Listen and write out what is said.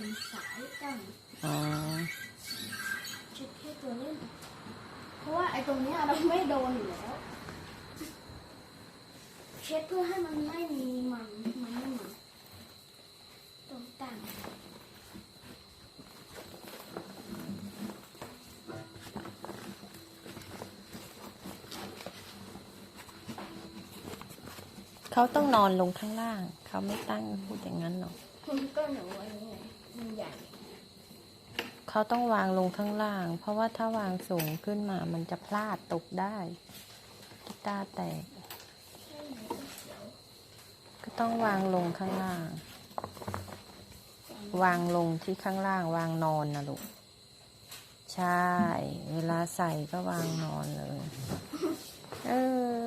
เป็นสายตั้งอ๋อเช็ดแค่ตัวเล่น เพราะว่าไอ้ตรงเนี้ยเราไม่โดนอยู่แล้ว เช็ดเพื่อให้มันไม่มีมันมันไม่มันตรงตั้งเขาต้องนอนลงข้างล่าง เขาไม่ตั้งพูดอย่างนั้นหรอก คุณก็หนูไว้ไงมันใหญ่ เขาต้องวางลงข้างล่าง เพราะว่าถ้าวางสูงขึ้นมา มันจะพลาดตกได้กีตาร์แตก ก็ต้องวางลงข้างล่าง วางลงที่ข้างล่าง วางนอนนะลูก ใช่ เวลาใส่ก็วางนอนเลย เออ